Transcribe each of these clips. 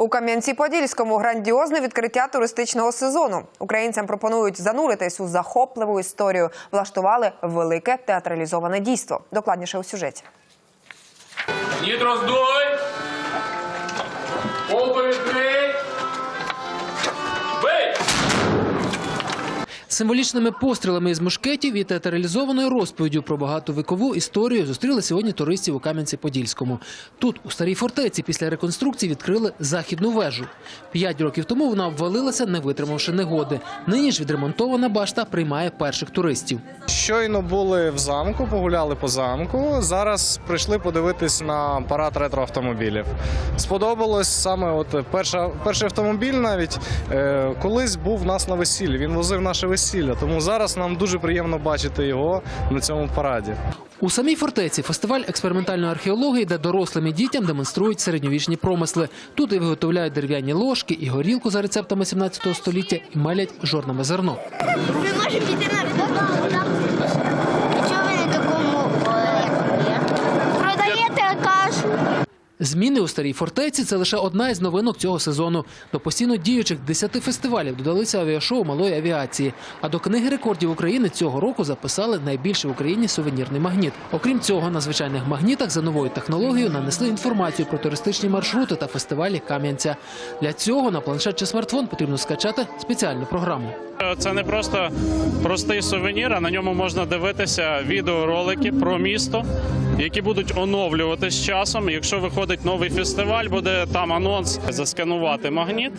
У Кам'янці-Подільському грандіозне відкриття туристичного сезону. Українцям пропонують зануритись у захопливу історію. Влаштували велике театралізоване дійство. Докладніше у сюжеті. Ніт роздуй. Символічними пострілами із мушкетів і театралізованою розповіддю про багатовікову історію зустріли сьогодні туристів у Кам'янці-Подільському. Тут, у старій фортеці, після реконструкції відкрили західну вежу. П'ять років тому вона обвалилася, не витримавши негоди. Нині ж відремонтована башта приймає перших туристів. Щойно були в замку, погуляли по замку. Зараз прийшли подивитись на парад ретроавтомобілів. Сподобалось саме от перша, перший автомобіль навіть е, колись був в нас на весіллі. Він возив наше весілля. Тому зараз нам дуже приємно бачити його на цьому параді. У самій фортеці фестиваль експериментальної археології, де дорослим і дітям демонструють середньовічні промисли. Тут і виготовляють дерев'яні ложки, і горілку за рецептами 17 століття, і малять жорнами зерно. Ми можемо піти на Зміни у старій фортеці це лише одна із новинок цього сезону. До постійно діючих 10 фестивалів додалися авіашоу малої авіації. А до книги рекордів України цього року записали найбільший в Україні сувенірний магніт. Окрім цього, на звичайних магнітах за новою технологією нанесли інформацію про туристичні маршрути та фестивалі Кам'янця. Для цього на планшет чи смартфон потрібно скачати спеціальну програму. Це не просто простий сувенір, а на ньому можна дивитися відеоролики про місто, які будуть оновлюватися з часом. Якщо виходить новий фестиваль, буде там анонс засканувати магніт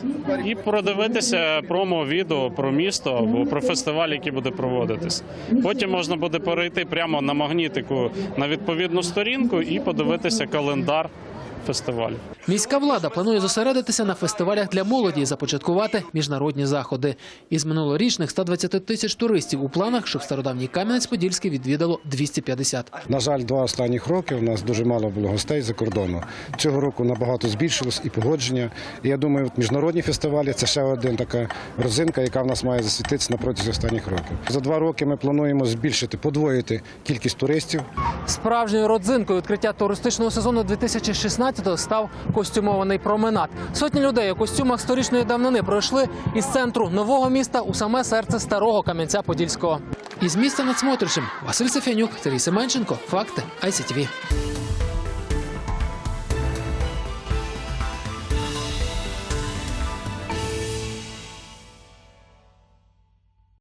і продивитися промо-відео про місто або про фестиваль, який буде проводитись. Потім можна буде перейти прямо на магнітику на відповідну сторінку і подивитися календар фестивалю. Міська влада планує зосередитися на фестивалях для молоді і започаткувати міжнародні заходи. Із минулорічних 120 тисяч туристів у планах, щоб стародавній Кам'янець-Подільський відвідало 250. На жаль, два останніх роки у нас дуже мало було гостей за кордону. Цього року набагато збільшилось і погодження. І я думаю, міжнародні фестивалі це ще один така родзинка, яка в нас має засвітитися на протязі останніх років. За два роки ми плануємо збільшити, подвоїти кількість туристів. Справжньою родзинкою відкриття туристичного сезону 2016-го став костюмований променад. Сотні людей у костюмах сторічної давнини пройшли із центру нового міста у саме серце старого Кам'янця-Подільського. Із міста над Смотричем Василь Сафянюк, Сергій Семенченко. Факти ICTV.